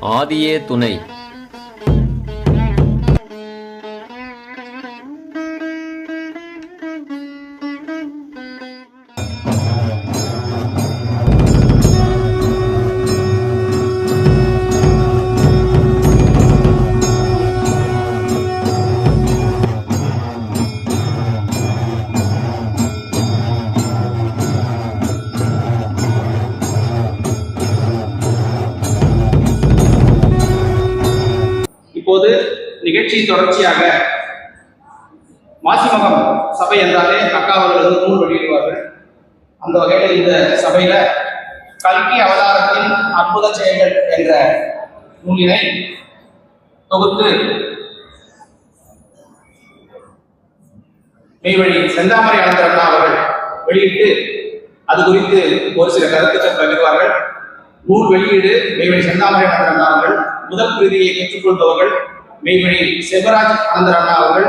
ஆதியே துணை. போது. மெய்வழி செந்தாமரை அனந்தர் அவர்கள் வெளியிட்டு அது குறித்து ஒரு சில கருத்துக்கள் பகிர்வார்கள் நூல் வெளியீடு மெய்வழி செந்தாமரை அனந்தர் அவர்கள். முதல் பிரதியை பெற்றுக்கொள்பவர்கள் மெய்வழி செல்வராஜ் அனந்தர் அவர்கள்.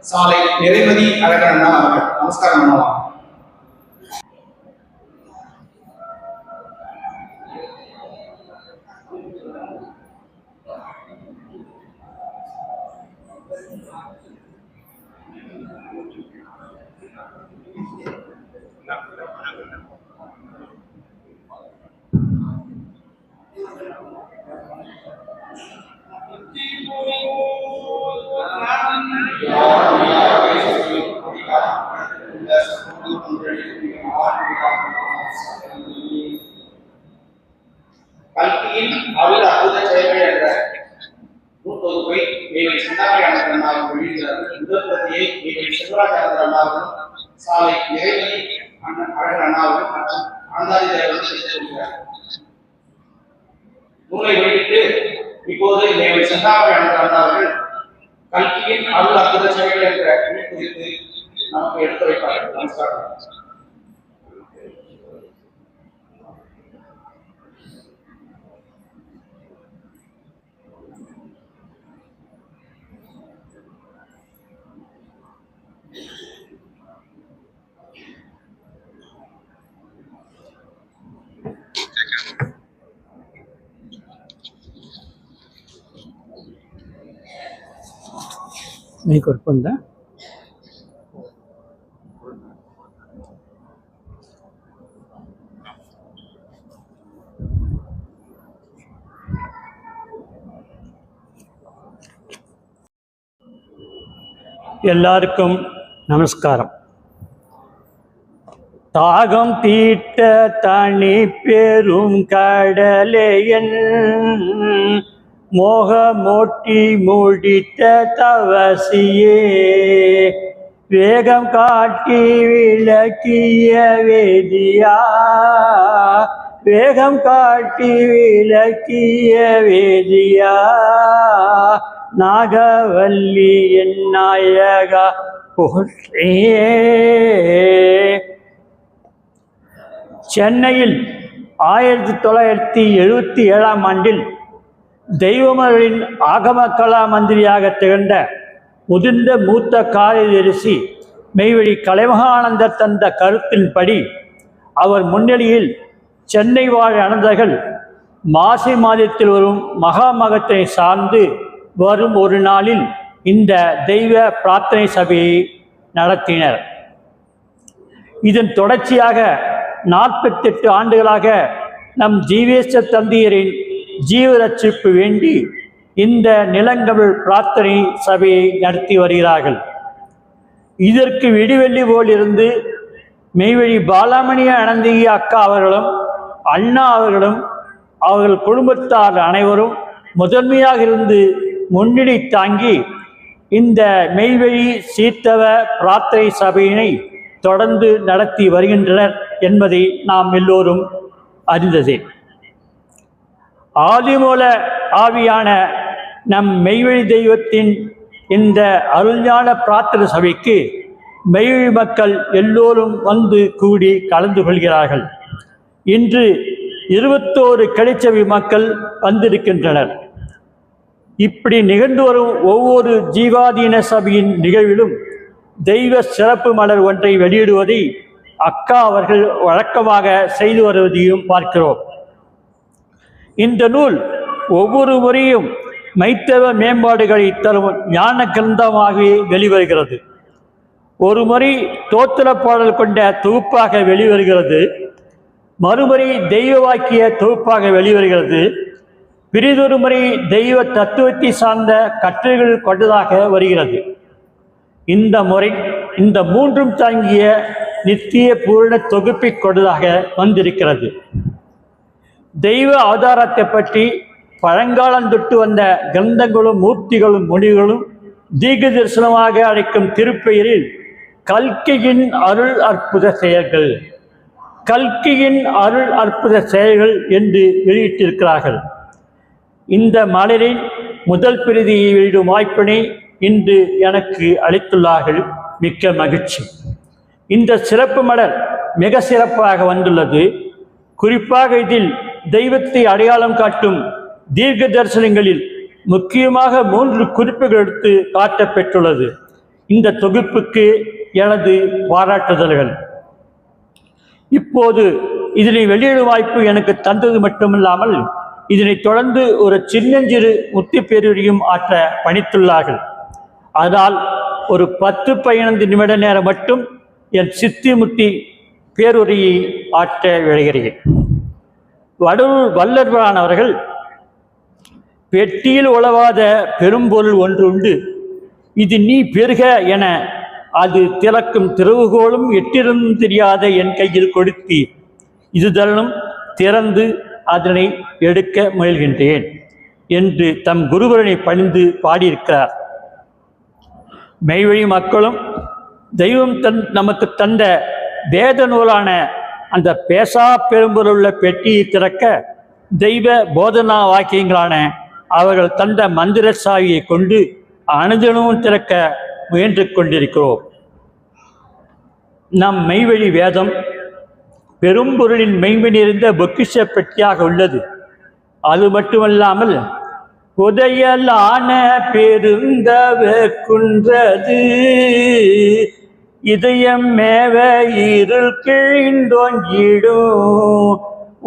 சாலை நிறைமதி அழகன் அவர்கள். நமஸ்காரம் அண்ணா கல்கியின் அருள் அற்புத செயல்கள் என்ற நூற்தொகுப்பை மேவை சிந்தாமணி அனந்தர் அண்ணாவும் முதல் பிரதியை செல்வராஜ் சாலை நிறைமதி அண்ணன் அழகர் அண்ணாவும் மற்றும் ஆந்தாரி தேவன் பெற்றுக்கொள்கிறார் நூலை வெளியிட்டு இப்போது மேவை செந்தாமணி அனந்தர் அவர்கள் கல்வியின் அருள் அற்புத செயல் என்ற குறித்து நமக்கு எடுத்துரைப்பார்கள். நமஸ்காரம். மைக் ஒர்க் பண்ணல எல்லாருக்கும் நமஸ்காரம். தாகம் தீட்ட தனி பெரும் கடலே என் மோகமோட்டி மூடித்த தவசியே வேகம் காட்டி விளக்கிய வேதியா வேகம் காட்டி விளக்கிய வேதியா நாகவல்லி என் நாயகா போற்றே சென்னையில் ஆயிரத்தி தொள்ளாயிரத்தி எழுபத்தி ஏழாம் ஆண்டில் தெய்வமர்களின் ஆகம கலா மந்திரியாக திகழ்ந்த முதிர்ந்த மூத்த காரியதரிசி மெய்வழி கலைமகானந்தர் தந்த கருத்தின்படி அவர் முன்னிலையில் சென்னை வாழ் அனந்தர்கள் மாசி மாதத்தில் வரும் மகாமகத்தை சார்ந்து வரும் ஒரு நாளில் இந்த தெய்வ பிரார்த்தனை சபையை நடத்தினர். இதன் தொடர்ச்சியாக நாற்பத்தெட்டு ஆண்டுகளாக நம் ஜீவேஸ்வர் தந்தையரின் ஜீவரட்சிப்பு வேண்டி இந்த நிலங்கமிழ் பிரார்த்தனை சபையை நடத்தி வருகிறார்கள். இதற்கு விடிவெள்ளி போல் இருந்து மெய்வழி பாலாமணி அனந்தகி அக்கா அவர்களும் அண்ணா அவர்களும் அவர்கள் குடும்பத்தார் அனைவரும் முதன்மையாக இருந்து முன்னணி தாங்கி இந்த மெய்வழி சீத்தவ பிரார்த்தனை சபையினை தொடர்ந்து நடத்தி வருகின்றனர் என்பதை நாம் எல்லோரும் அறிந்ததே. ஆதிமூல ஆவியான நம் மெய்வழி தெய்வத்தின் இந்த அருள்ஞான பிரார்த்தனை சபைக்கு மெய்வழி மக்கள் எல்லோரும் வந்து கூடி கலந்து கொள்கிறார்கள். இன்று இருபத்தோரு கிளைச்சபை மக்கள் வந்திருக்கின்றனர். இப்படி நிகழ்ந்து வரும் ஒவ்வொரு ஜீவாதீன சபையின் நிகழ்விலும் தெய்வ சிறப்பு மலர் ஒன்றை வெளியிடுவதை அக்கா அவர்கள் வழக்கமாக செய்து வருவதையும் பார்க்கிறோம். இந்த நூல் ஒவ்வொரு முறையும் மைத்தவ மேம்பாடுகளை தரும் ஞான கிரந்தமாகவே வெளிவருகிறது. ஒரு முறை தோத்திர பாடல் கொண்ட தொகுப்பாக வெளிவருகிறது. மறுமுறை தெய்வ வாக்கிய தொகுப்பாக வெளிவருகிறது. பிரிதொரு முறை தெய்வ தத்துவத்தை சார்ந்த கட்டுரைகள் கொண்டதாக வருகிறது. இந்த முறை இந்த மூன்றும் தாங்கிய நித்திய பூரண தொகுப்பை கொண்டதாக வந்திருக்கிறது. தெய்வ அவதாரத்தை பற்றி பழங்காலம் தொட்டு வந்த கிரந்தங்களும் மூர்த்திகளும் மொழிகளும் தீர்க்க தரிசனமாக அழைக்கும் திருப்பெயரில் கல்கியின் அருள் அற்புத செயல்கள் கல்கியின் அருள் அற்புத செயல்கள் என்று வெளியிட்டிருக்கிறார்கள். இந்த மலரின் முதல் பிரதியை வெளியிடும் வாய்ப்பினை இன்று எனக்கு அளித்துள்ளார்கள். மிக்க மகிழ்ச்சி. இந்த சிறப்பு மலர் மிக சிறப்பாக வந்துள்ளது. குறிப்பாக இதில் தெய்வத்தை அடையாளம் காட்டும் தீர்க்க தரிசனங்களில் முக்கியமாக மூன்று குறிப்புகள் எடுத்து காட்டப்பெற்றுள்ளது. இந்த தொகுப்புக்கு எனது பாராட்டுதல்கள். இப்போது இதனை வெளியிடும் வாய்ப்பு எனக்கு தந்தது மட்டுமில்லாமல் இதனை தொடர்ந்து ஒரு சின்னஞ்சிறு முத்தி பேரூரையும் ஆற்ற பணித்துள்ளார்கள். அதனால் ஒரு பத்து பதினைந்து நிமிட நேரம் மட்டும் என் சித்தி முத்தி பேருரையை ஆற்ற விளைகிறேன் வடலூர் வல்லர்வானவர்கள் பெட்டியில் உழவாத பெரும்பொருள் ஒன்று உண்டு. இது நீ பெருக என அது திறக்கும் திறவுகோலும் எட்டிருந்தும் தெரியாத என் கையில் கொடுத்தி இது திறந்து அதனை எடுக்க முயல்கின்றேன் என்று தம் குருவரனை பணிந்து பாடியிருக்கிறார். மெய்வழி மக்களும் தெய்வம் தன் நமக்கு தந்த வேத நூலான அந்த பேசா பெரும்பொருள்ள பெட்டியை திறக்க தெய்வ போதனா வாக்கியங்களான அவர்கள் தந்த மந்திர சாவியை கொண்டு அனுதினமும் திறக்க முயன்று கொண்டிருக்கிறோம். நம் மெய்வழி வேதம் பெரும்பொருளின் மெய்மை இருந்த பொக்கிஷ பெட்டியாக உள்ளது. அது மட்டுமல்லாமல் புதையலான பெருந்தவ குன்றது. இதயம் மேவ இருள் கிழிந்தோங்கிடும்.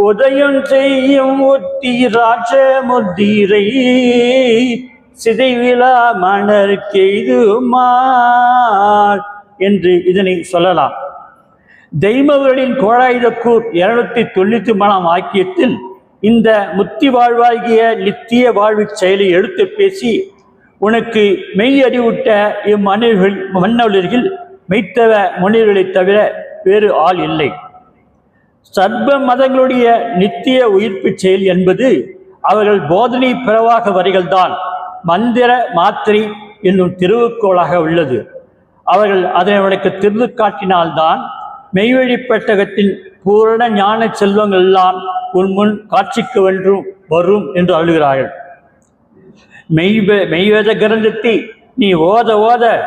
உதயம் செய்யும் ஒத்தி ராஜ முத்திரை சிதைவிழா மணர் கெய்துமார் என்று இதனை சொல்லலாம். தெய்மவர்களின் கோழாயுதக்கூர் இருநூத்தி தொண்ணூத்தி மூணாம் வாக்கியத்தில் இந்த முத்தி வாழ்வாகிய நித்திய வாழ்வு செயலை எடுத்து பேசி உனக்கு மெய் அறிவுட்ட இம்மனிர்கள் மன்னவர்கள் மெய்த்தவ முனிவர்களைத் தவிர வேறு ஆள் இல்லை. சர்வ மதங்களுடைய நித்திய உயிர்ப்புச் செயல் என்பது அவர்கள் போதனை பிறவாக வரிகள்தான். மந்திர மாத்திரை என்னும் திருவுக்கோளாக உள்ளது. அவர்கள் அதனை உனக்கு திருந்து காட்டினால்தான் மெய்வழி பெட்டகத்தின் பூரண ஞான செல்வங்கள் எல்லாம் உன் முன் காட்சிக்கு வென்றும் வரும் என்று அழுகிறார்கள். மெய்வ மெய்வேத கிரந்தத்தை நீ ஓத ஓத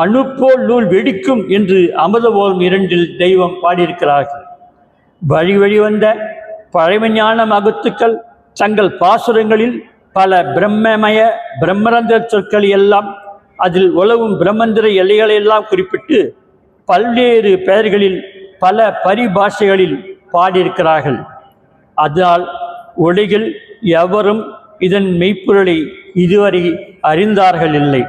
அணுப்போல் நூல் வெடிக்கும் என்று அமுதபோல் இரண்டில் தெய்வம் பாடியிருக்கிறார்கள். வழி வழி வந்த பழமைஞான மகத்துக்கள் தங்கள் பாசுரங்களில் பல பிரம்மமய பிரம்மரந்திர சொற்களை எல்லாம் அதில் உலவும் பிரம்மந்திர எல்லைகளை எல்லாம் குறிப்பிட்டு பல்வேறு பெயர்களில் பல பரிபாஷைகளில் பாடியிருக்கிறார்கள். அதனால் உலகில் எவரும் இதன் மெய்ப்பொருளை இதுவரை அறிந்தார்கள் இல்லை.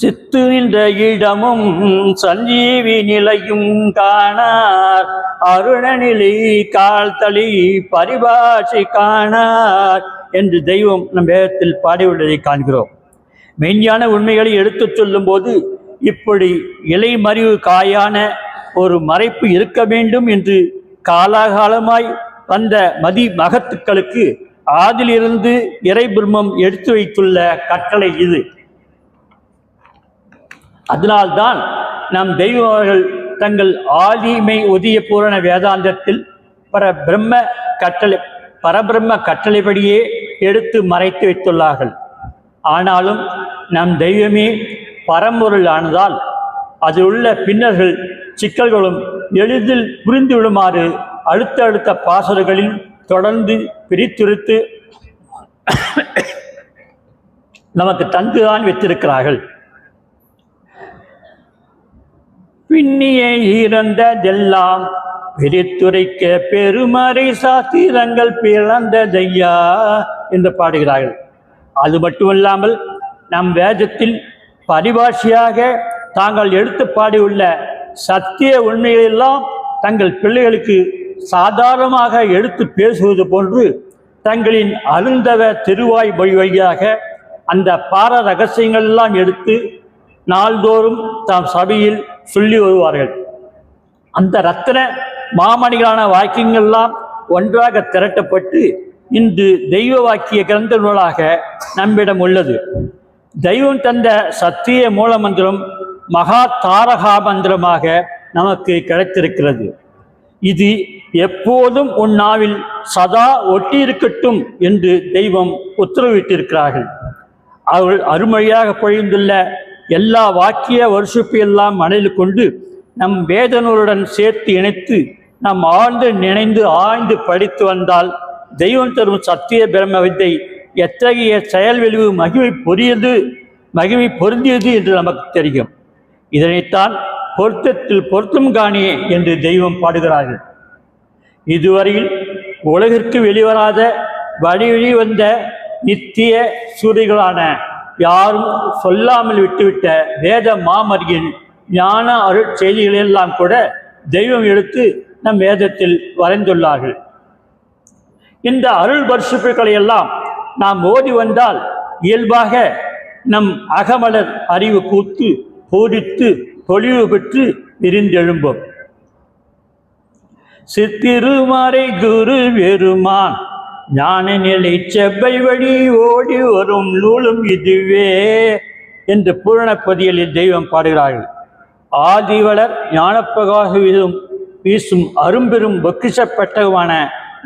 சித்து நின்ற இடமும் சஞ்சீவி நிலையும் காணார். அருணநிலை கால் தளி பரிபாஷை காணார் என்று தெய்வம் நம் வேதத்தில் பாடியுள்ளதை காண்கிறோம். மெய்ஞான உண்மைகளை எடுத்துச் சொல்லும்போது இப்படி இலைமறிவு காயான ஒரு மறைப்பு இருக்க வேண்டும் என்று காலாகாலமாய் வந்த மதி மகத்துக்களுக்கு ஆதிலிருந்து இறைபிரம்மம் எடுத்து வைத்துள்ள கட்டளை இது. அதனால்தான் நம் தெய்வர்கள் தங்கள் ஆதிமை உதிய பூரண வேதாந்தத்தில் பர பிரம்ம கட்டளை பரபிரம்ம கட்டளைப்படியே எடுத்து மறைத்து வைத்துள்ளார்கள். ஆனாலும் நம் தெய்வமே பரம்பொருள் ஆனதால் அதில் உள்ள பின்னர்கள் சிக்கல்களும் எளிதில் புரிந்துவிடுமாறு அடுத்த அடுத்த பாசல்களில் தொடர்ந்து பிரித்துரித்து நமக்கு தந்துதான் வைத்திருக்கிறார்கள். பின்னியே இறந்ததெல்லாம் பிரித்துரைக்க பெருமறை சாஸ்திரங்கள் பிறந்ததையா என்று பாடுகிறார்கள். அது மட்டுமல்லாமல் நம் வேதத்தில் பரிபாஷையாக தாங்கள் எடுத்து பாடியுள்ள சத்திய உண்மைகளெல்லாம் தங்கள் பிள்ளைகளுக்கு சாதாரணமாக எடுத்து பேசுவது போன்று தங்களின் அருந்தவ திருவாய் மொழி வழியாக அந்த பார ரகசியங்கள் எல்லாம் எடுத்து நாள்தோறும் தாம் சபையில் சொல்லி வருவார்கள். அந்த ரத்தின மாமணிகளான வாக்கியங்கள்லாம் ஒன்றாக திரட்டப்பட்டு இன்று தெய்வ வாக்கிய கிரந்த நூலாக நம்மிடம் உள்ளது. தெய்வம் தந்த சத்திய மூல மந்திரம் மகா தாரகா மந்திரமாக நமக்கு கிடைத்திருக்கிறது. இது எப்போதும் உன் நாவில் சதா ஒட்டியிருக்கட்டும் என்று தெய்வம் உத்தரவிட்டிருக்கிறார்கள். அவர்கள் அருமையாக பொழிந்துள்ள எல்லா வாக்கிய வருஷப்பை எல்லாம் மனதில் கொண்டு நம் வேதனூருடன் சேர்த்து இணைத்து நாம் ஆழ்ந்து நினைந்து ஆழ்ந்து படித்து வந்தால் தெய்வம் தரும் சத்திய பிரம்ம வித்தை எத்தகைய செயல் விளைவு மகிமை பொரியது மகிமை பொருந்தியது என்று நமக்கு தெரியும். இதனைத்தான் பொருத்தத்தில் பொருத்தம் காணியே என்று தெய்வம் பாடுகிறார்கள். இதுவரையில் உலகிற்கு வெளிவராத வழி வழி வந்த நித்திய சூரிகளான யாரும் சொல்லாமல் விட்டுவிட்ட வேத மாமரியின் ஞான அருட் செய்திகளெல்லாம் கூட தெய்வம் எடுத்து நம் வேதத்தில் வரைந்துள்ளார்கள். இந்த அருள் பரிசுப்புகளை எல்லாம் நாம் ஓதி வந்தால் இயல்பாக நம் அகமலர் அறிவு கூத்து பூரித்து பொழிவு பெற்று விரிந்தெழும்போம். சித்திருமறை குரு வெறுமான் ஞான நிலை செவ்வை வழி ஓடி வரும் நூலும் இதுவே என்று பூரணப்பதியலில் தெய்வம் பாடுகிறார்கள். ஆதிவளர் ஞானப்பிரகாச வீசும் வீசும் அரும்பெரும் பொக்கிஷப்பட்டகமான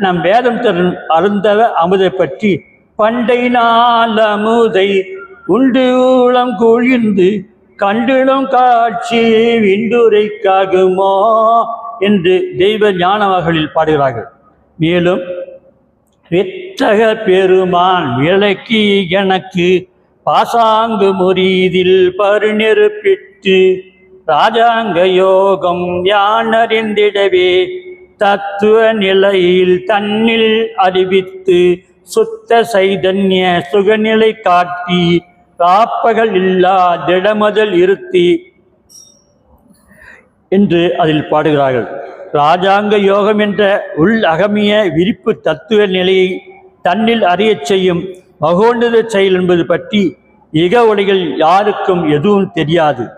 நம் வேதம் தரும் அருந்தவ அமுதை பற்றி பண்டை நாள் அமுதை உண்டு ஊழம் குழிந்து கண்டிடும் காட்சி விண்டுரைக்காகுமோ என்று தெய்வ ஞான மகளில் பாடுகிறார்கள். மேலும் வித்தக பெருமான் விளக்கி எனக்கு பாசாங்கு முறீதில் பருநெருப்பிட்டு ராஜாங்க யோகம் யான் அறிந்திடவே தத்துவ நிலையில் தன்னில் அறிவித்து சுத்த சைதன்ய சுகநிலை காட்டி காப்பகள் இல்லா திடமதல் இருத்தி என்று அதில் பாடுகிறார்கள். ராஜாங்க யோகம் என்ற உள் அகமிய விரிப்பு தத்துவ நிலையை தன்னில் அறியச் செய்யும் மகோன்னத செயல் என்பது பற்றி இக உலகில் யாருக்கும் எதுவும் தெரியாது.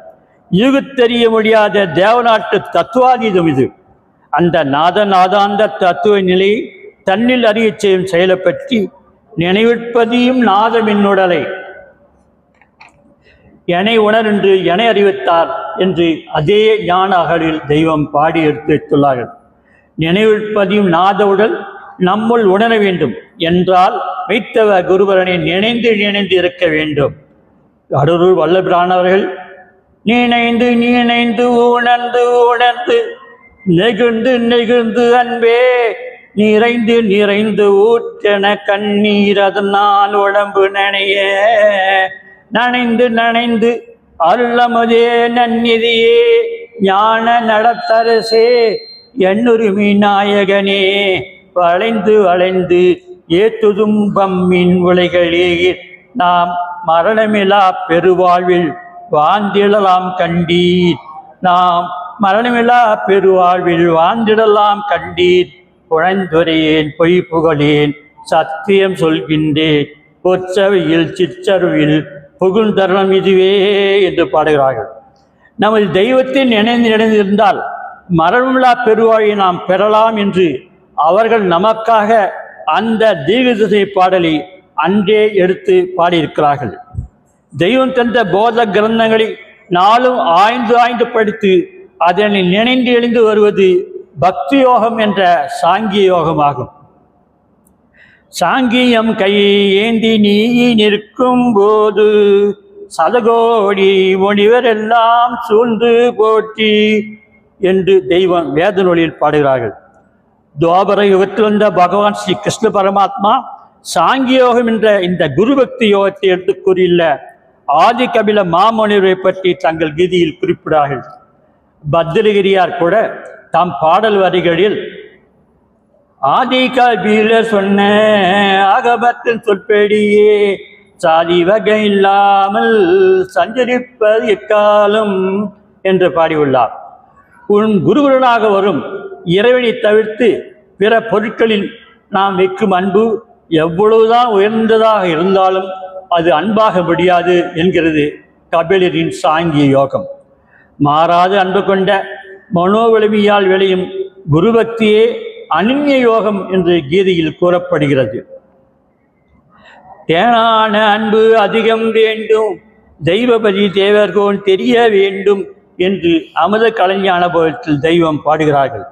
யூகத்தெரிய முடியாத தேவநாட்டு தத்துவாதீதம் இது. அந்த நாத நாதாந்த தத்துவ நிலையை தன்னில் அறியச் செய்யும் செயலை பற்றி நினைவிற்பதையும் நாதம் என்னுடலை. என உணர் என்று என அறிவித்தார். என்று அதே ஞான அகலில் தெய்வம் பாடி எடுத்து வைத்துள்ளார்கள். நினைவிற்பதியும் நாத உடல் நம்முள் உணர வேண்டும். என்றால் வைத்தவ குருபரனை நினைந்து நினைந்து இருக்க வேண்டும். அடரூர் வல்லபிரானவர்கள் நினைந்து நினைந்து உணர்ந்து உணர்ந்து நெகிழ்ந்து நெகிழ்ந்து அன்பே நிறைந்து நிறைந்து ஊற்றென கண்ணீர் அதனால் உடம்பு நனைய நனைந்து நனைந்து அருளமுதே நன்னிதியே ஞான நடத்தரசே எண்ணுரிமி நாயகனே வளைந்து வளைந்து ஏத்துதும் பம்மின் உலைகளே நாம் மரணமிலா பெருவாழ்வில் வாழ்ந்திடலாம் கண்டீர். நாம் மரணமிலா பெருவாழ்வில் வாழ்ந்திடலாம் கண்டீர். குழந்துரையேன் பொய் புகழேன் சத்தியம் சொல்கின்றேன் பொற்சவையில் சிற்றருவில் புகுந்தருணம் இதுவே என்று பாடுகிறார்கள். நமது தெய்வத்தை நினைந்து நினைந்திருந்தால் மரணமில்லா பெருவாழை நாம் பெறலாம் என்று அவர்கள் நமக்காக அந்த தீர்க்கதிசை பாடலை அன்றே எடுத்து பாடியிருக்கிறார்கள். தெய்வம் தந்த போத கிரந்தங்களை நாளும் ஆய்ந்து ஆய்ந்து படித்து அதனை நினைந்து எழுந்து வருவது பக்தி யோகம் என்ற சாங்கிய யோகமாகும். சாங்கியம் கை ஏந்தி நீ நிற்கும் போது சதகோடி முனிவரெல்லாம் சூழ்ந்து போற்றி என்று தெய்வம் வேத நூலில் பாடுகிறார்கள். துவாபர யுகத்தில் வந்த பகவான் ஸ்ரீ கிருஷ்ண பரமாத்மா சாங்கியோகம் என்ற இந்த குருபக்தி யோகத்தை எடுத்து கூறியுள்ள ஆதி கபில மாமுனிவரை பற்றி தங்கள் கீதியில் குறிப்பிடார்கள் பத்ரகிரியார் கூட தம் பாடல் வரிகளில் ஆதி கல்வியில சொன்ன அகபத்தின் சொற்படியே சாதி வகை இல்லாமல் சஞ்சரிப்பது எக்காலம் என்று பாடியுள்ளார். உன் குருகுலனாக வரும் இறைவனை தவிர்த்து பிற பொருட்களில் நாம் வைக்கும் அன்பு எவ்வளவுதான் உயர்ந்ததாக இருந்தாலும் அது அன்பாக முடியாது என்கிறது கபிலரின் சாங்கிய யோகம். மாறாத அன்பு கொண்ட மனோவலிமையால் விளையும் குருபக்தியே அனன்ய யோகம் என்று கீதையில் கூறப்படுகிறது. தேனான அன்பு அதிகம் வேண்டும் தெய்வபதி தேவர்கோன் தெரிய வேண்டும் என்று அமுத கலைஞான போகத்தில் தெய்வம் பாடுகிறார்கள்.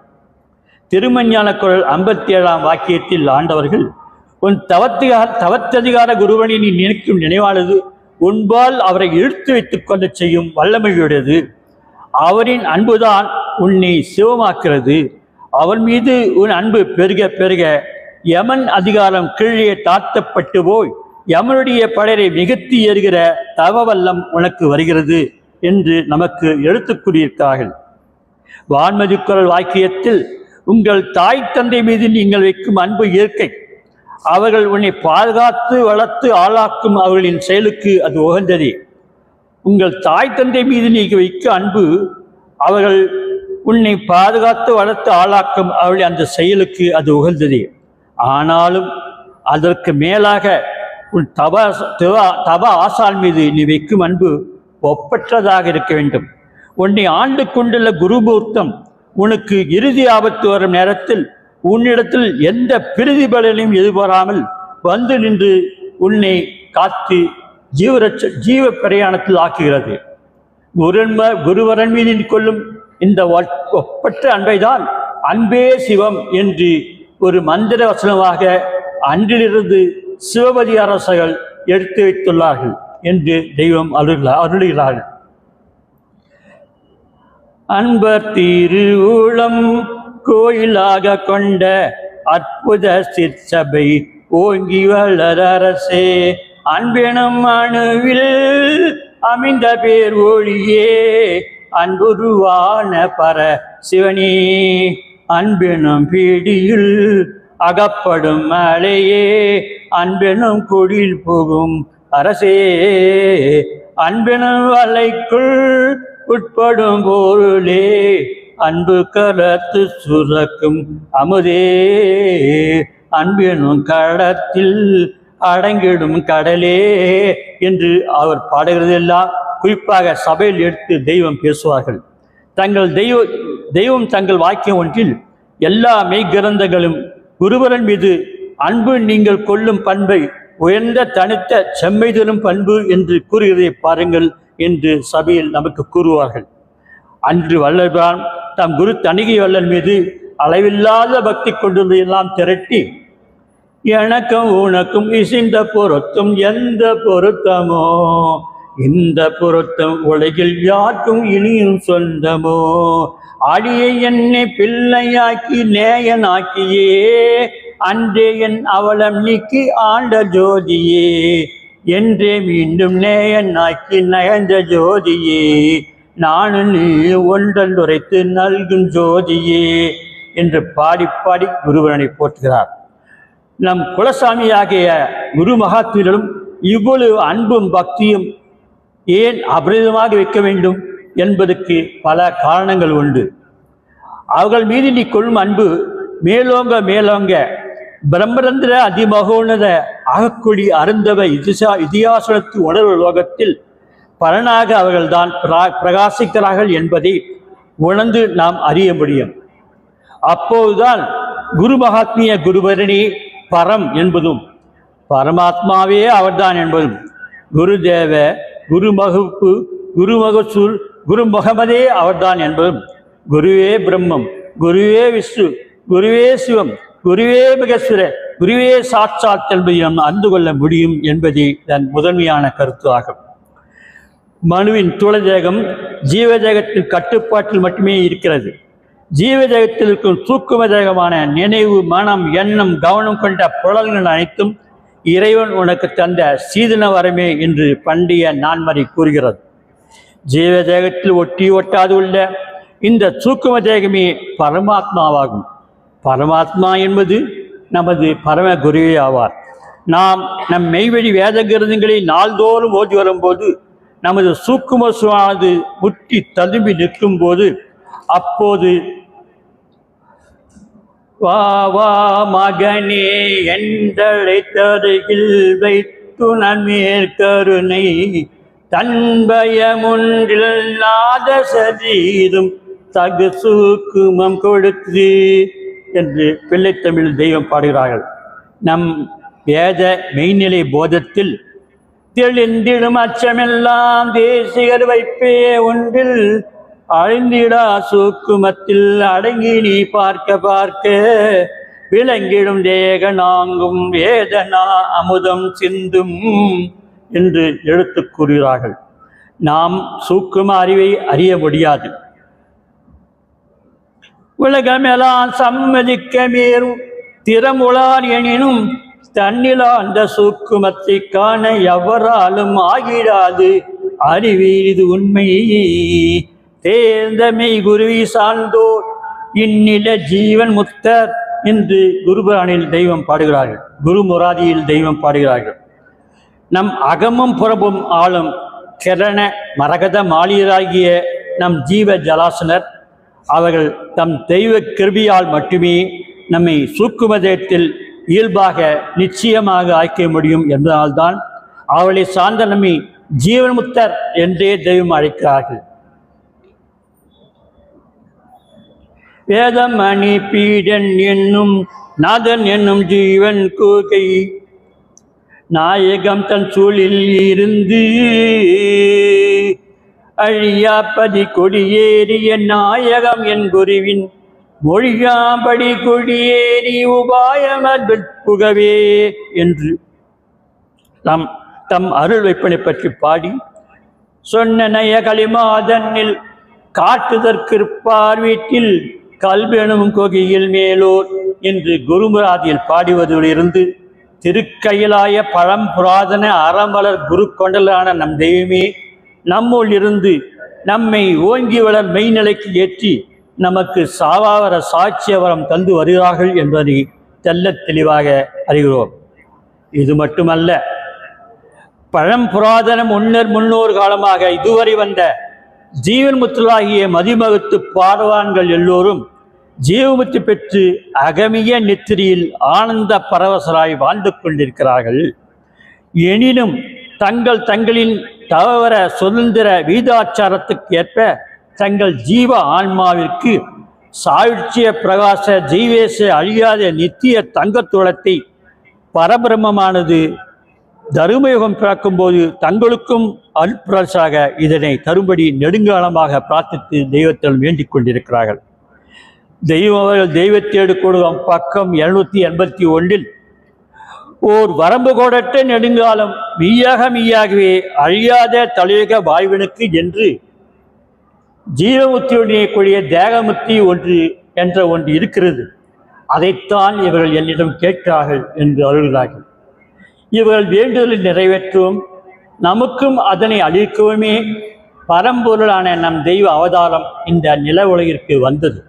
திருமஞான குரல் ஐம்பத்தி ஏழாம் வாக்கியத்தில் ஆண்டவர்கள் உன் தவத்திகார தவத்ததிகார குருவனை நீ நினைக்கும் நினைவானது உன்பால் அவரை இழுத்து வைத்துக் கொள்ள செய்யும் வல்லமையுடையது. அவரின் அன்புதான் உன்னை சிவமாக்கிறது அவன் மீது உன் அன்பு பெருக பெருக. யமன் அதிகாரம் கீழே தாழ்த்தப்பட்டு போய் யமனுடைய படரை மிகுத்தி ஏறுகிற தவவல்லம் உனக்கு வருகிறது என்று நமக்கு எடுத்துக் கூறியிருக்கிறார்கள். வான்மதி குரல் வாக்கியத்தில் உங்கள் தாய் தந்தை மீது நீங்கள் வைக்கும் அன்பு இயற்கை. அவர்கள் உன்னை பாதுகாத்து வளர்த்து ஆளாக்கும் அவர்களின் செயலுக்கு அது உகந்ததே. உங்கள் தாய் தந்தை மீது நீங்கள் வைக்க அன்பு அவர்கள் உன்னை பாதுகாத்து வளர்த்து ஆளாக்கும் அவர்கள் அந்த செயலுக்கு அது உகழ்ந்தது ஆனாலும் அதற்கு மேலாக உன் தப தவ தப ஆசான் மீது நீ வைக்கும் அன்பு ஒப்பற்றதாக இருக்க வேண்டும். உன்னை ஆண்டு கொண்டுள்ள குருமூர்த்தம் உனக்கு இறுதி ஆபத்து வரும் நேரத்தில் உன்னிடத்தில் எந்த பிரதிபலனையும் எதிர்பாராமல் வந்து நின்று உன்னை காத்து ஜீவரட்ச ஜீவ பிரயாணத்தில் ஆக்குகிறது. குருன்ம குருவரன் மீது கொள்ளும் இந்த ஒ- ஒப்பற்ற அன்பைதான் அன்பே சிவம் என்று ஒரு மந்திர வசனமாக அன்றிலிருந்து சிவபதி அரசர்கள் எடுத்து வைத்துள்ளார்கள் என்று தெய்வம் அருள அருளுகிறார்கள். அன்பர் திருவுளம் கோயிலாக கொண்ட அற்புத சிற்சபை ஓங்கி வளர அரசே அன்பெனும் அணுவில் அமைந்த பேர் ஒளியே அன்புருவான பர சிவனே அன்பெனும் பீடியில் அகப்படும் மலையே அன்பெனும் கொடில் போகும் அரசே. அன்பெனும் வலைக்குள் உட்படும் பொருளே அன்பு கலத்து சுரக்கும் அமுதே. அன்பெனும் கடத்தில் அடங்கிடும் கடலே என்று அவர் பாடுகிறதெல்லாம் குறிப்பாக சபையில் எடுத்து தெய்வம் பேசுவார்கள். தங்கள் தெய்வ தெய்வம் தங்கள் வாக்கியம் ஒன்றில் எல்லா மெய்கிரந்தங்களும் குருவரன் மீது அன்பு நீங்கள் கொள்ளும் பண்பை உயர்ந்த தனித்த செம்மை தரும் பண்பு என்று கூறுகிறதை பாருங்கள் என்று சபையில் நமக்கு கூறுவார்கள். அன்று வல்லல்தான் தம் குரு தணிகை வல்லல் மீது அளவில்லாத பக்தி கொண்டதையெல்லாம் திரட்டி எனக்கும் உனக்கும் இசைந்த பொருத்தம் எந்த பொருத்தமோ இந்த பொருத்தம் உலகில் யாருக்கும் இனியும் சொந்தமோ? அடியை என்னை பிள்ளையாக்கி நேயனாக்கியே அன்றே என் அவலம் நீக்கி ஆண்ட ஜோதியே. என்றே மீண்டும் நேயனாக்கி நயந்த ஜோதியே. நானும் நீ ஒன்றன் உரைத்து நல்கும் ஜோதியே என்று பாடி பாடி குருவனை போற்றுகிறார். நம் குலசாமியாகிய குரு மகாத்மீரிடம் இவ்வளவு அன்பும் பக்தியும் ஏன் அபரிதமாக வைக்க வேண்டும் என்பதற்கு பல காரணங்கள் உண்டு. அவர்கள் மீது நீ கொள்ளும் அன்பு மேலோங்க மேலோங்க பிரம்மரந்திர அதிமகோன்னத அகக்குடி அருந்தவ இதிசா இதிகாசனத்து உணர்வு லோகத்தில் பலனாக அவர்கள்தான் பிரா- பிரகாசிக்கிறார்கள் என்பதை உணர்ந்து நாம் அறிய முடியும். அப்போதுதான் குரு மகாத்மிய குருபரணி பரம் என்பதும் பரமாத்மாவே அவர்தான் என்பதும் குருதேவ குருமகுப்பு குருமகசூர் குரு முகமதே அவர்தான் என்பதும் குருவே பிரம்மம் குருவே விஷ்ணு குருவே சிவம் குருவே மகேஸ்வர குருவே சாட்சாத் என்பதை நாம் அறிந்து கொள்ள முடியும் என்பதே இதன் முதன்மையான கருத்து ஆகும். மனுவின் துளதேகம் ஜீவதேகத்தின் கட்டுப்பாட்டில் மட்டுமே இருக்கிறது. ஜீவதேகத்தில் இருக்கும் தூக்கும தேகமான நினைவு மனம் எண்ணம் கவனம் கொண்ட புழல்கள் அனைத்தும் இறைவன் உனக்கு தந்த சீதன வரமே என்று பண்டைய நான்மறை கூறுகிறது. ஜீவதேகத்தில் ஒட்டி ஒட்டாது உள்ள இந்த சூக்கும தேகமே பரமாத்மாவாகும். பரமாத்மா என்பது நமது பரம குருவே ஆவார். நாம் நம் மெய்வழி வேத கிரந்தங்களை நாள்தோறும் ஓதி வரும்போது நமது சூக்குமசுவானது முற்றி முட்டி ததும்பி நிற்கும் போது அப்போது வா வா மகனே என்றழைத்தருகில் வைத்து நன்மேற் கருணை. தன்பயமுன்றில் நாத சரீரும் தகு சூக்குமம் கொடுத்து என்று பிள்ளைத்தமிழ் தெய்வம் பாடுகிறார்கள். நம் வேத மெய்நிலை போதத்தில் தெளிந்திடும் அச்சமெல்லாம் தேசிகர் வைப்பே ஒன்றில் அழிந்திடா சூக்குமத்தில் அடங்கி நீ பார்க்க பார்க்க. விளங்கிடும் தேக நாங்கும் வேதனா அமுதம் சிந்தும் என்று எடுத்து கூறுகிறார்கள். நாம் சூக்கும அறிவை அறிய முடியாது. உலகமெல்லாம் சம்மதிக்க மீறும் திறமுளார் எனினும் தன்னிலா அந்த சூக்குமத்தை காண எவராலும் ஆகிடாது. அறிவி இது உண்மையே தேர்ந்தமை குருவி சார்ந்தோர் இந்நில ஜீவன் முத்தர் என்று குருபுரானில் தெய்வம் பாடுகிறார்கள். குருமுராதியில் தெய்வம் பாடுகிறார்கள். நம் அகமும் புறமும் ஆளும் கிரண மரகத மாளியராகிய நம் ஜீவ ஜலாசனர் அவர்கள் தம் தெய்வ கிருபியால் மட்டுமே நம்மை சூக்குமதத்தில் இயல்பாக நிச்சயமாக ஆக்க முடியும் என்பதால்தான் அவளை சார்ந்த நம்மை ஜீவன்முத்தர் என்றே தெய்வம் அழைக்கிறார்கள். வேதமணி பீடன் என்னும் நாதன் என்னும் ஜீவன் கூகை. நாயகம் தன் சூழில் இருந்து அழியாப்பதி கொடியேறிய நாயகம் என் குருவின் மொழியாம்படி கொடியேறி உபாயமர் புகவே என்று. தம் தம் அருள் வைப்பனை பற்றி பாடி சொன்ன நய களிமாதனில் காட்டுதற்கிருப்பார் வீட்டில் கல்வெனும் கொகையில் மேலோர் என்று குருமுராதியில் பாடுவதிலிருந்து திருக்கையிலாய பழம்புராதன அறமலர் குரு கொண்டலான நம் தெய்வமே நம்முள் இருந்து நம்மை ஓங்கி வளர் மெய்நிலைக்கு ஏற்றி நமக்கு சாவாவர சாட்சியவரம் தந்து வருகிறார்கள் என்பதை தெல்ல தெளிவாக அறிகிறோம். இது மட்டுமல்ல பழம்புராதன முன்னர் முன்னோர் காலமாக இதுவரை வந்த ஜீவன்முத்தலாகிய மதிமகத்து பாடுவான்கள் எல்லோரும் ஜீவமுத்து பெற்று அகமிய நெத்திரியில் ஆனந்த பரவசராய் வாழ்ந்து கொண்டிருக்கிறார்கள். எனினும் தங்கள் தங்களின் தவற சுதந்திர வீதாச்சாரத்துக்கு ஏற்ப தங்கள் ஜீவ ஆன்மாவிற்கு சாயுட்சிய பிரகாச ஜீவேச அழியாத நித்திய தங்கத்துளத்தை பரபிரமமானது தருமயுகம் பிறக்கும்போது தங்களுக்கும் அல்பிரசாக இதனை தரும்படி நெடுங்காலமாக பிரார்த்தித்து தெய்வத்தில் வேண்டிக் கொண்டிருக்கிறார்கள். தெய்வம் அவர்கள் தெய்வத்தேடு கொடுவம் பக்கம் எழுநூற்றி எண்பத்தி ஒன்றில் ஓர் வரம்பு கோடற்ற நெடுங்காலம் மெய்யாக மெய்யாகவே அழியாத தலையுக வாய்வனுக்கு என்று ஜீவமுத்தியுடைய கூடிய தேகமுத்தி ஒன்று என்ற ஒன்று இருக்கிறது. அதைத்தான் இவர்கள் என்னிடம் கேட்கிறார்கள் என்று அருள்கிறார்கள். இவர்கள் வேண்டுதலை நிறைவேற்றவும் நமக்கும் அதனை அளிக்கவுமே. பரம்பொருளான நம் தெய்வ அவதாரம் இந்த நில உலகிற்கு வந்தது.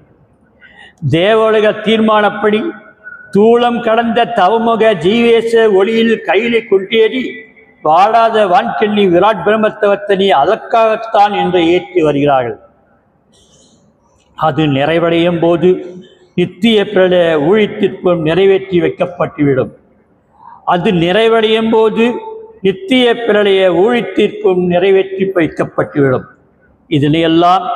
தேவலக தீர்மானப்படி தூளம் கடந்த தவமுக ஜீவேச ஒளியில் கையிலை கொண்டேறி வாடாத வான்கெள்ளி விராட் பிரம்மத்தவத்தனி அதற்காகத்தான் என்று ஏற்றி வருகிறார்கள். அது நிறைவடையும் போது நித்திய பிரளய ஊழித்திற்பம் நிறைவேற்றி வைக்கப்பட்டுவிடும். அது நிறைவடையும் போது நித்திய பிரளய ஊழித்தீர்ப்பும் நிறைவேற்றி வைக்கப்பட்டுவிடும். இதனையெல்லாம்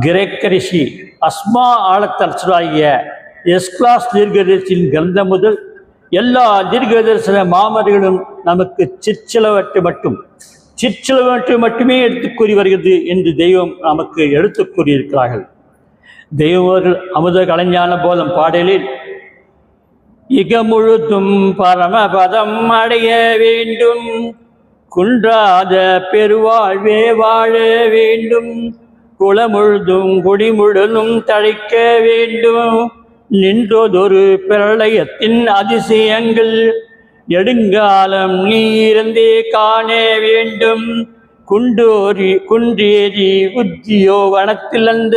கிரேக்க ரிஷி அஸ்மா ஆழத்தரசராகிய எஸ்கிளாஸ் தீர்க்கதரிசியின் கிரந்தம் முதல் எல்லா தீர்க்கதரிசன மாமர்களும் நமக்கு சிற்சிலவற்றை மட்டும் சிற்சிலவற்றை மட்டுமே எடுத்து கூறி வருகிறது என்று தெய்வம் நமக்கு எடுத்துக் கூறியிருக்கிறார்கள். தெய்வர்கள் அமுத கலைஞான போதம் பாடலில் இக முழுதும் பரமபதம் அடைய வேண்டும். குன்றாத பெருவாழ்வே வாழ வேண்டும். குளமுழுதும் குடிமுழுதும் தழைக்க வேண்டும். நின்றதொரு பிரளயத்தின் அதிசயங்கள் நெடுங்காலம் நீ இருந்தே காண வேண்டும். குண்டோரி குன்றேறி உத்தியோ வனத்திலந்த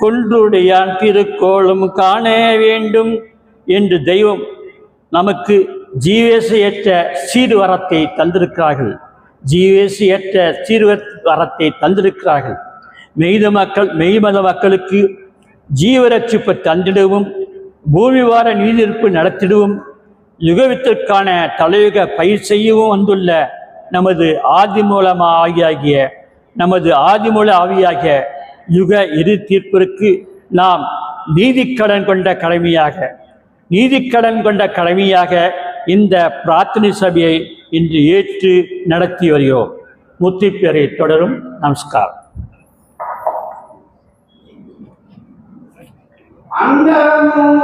குன்றுடையான் திருக்கோளம் காண வேண்டும். என்று தெய்வம் நமக்கு ஜீவேசையற்ற சீர்வரத்தை தந்திருக்கிறார்கள். ஜீவேசையற்ற சீர்வ வரத்தை தந்திருக்கிறார்கள். மெய்த மக்கள் மெய்மத மக்களுக்கு ஜீவரட்சிப்பு தந்திடவும் பூமி வார நீதிருப்பு நடத்திடவும் யுகவித்திற்கான தலையுக பயிர் செய்யவும் வந்துள்ள நமது ஆதிமூலமா ஆகியாகிய நமது ஆதிமூல ஆவியாகிய யுக இரு தீர்ப்பிற்கு நாம் நீதிக்கடன் கொண்ட கடமையாக நீதிக்கடன் கொண்ட கடமையாக இந்த பிரார்த்தனை சபையை இன்று ஏற்று நடத்தி வருகிறோம். முத்திப்பேரை தொடரும். நமஸ்காரம். அந்தமும்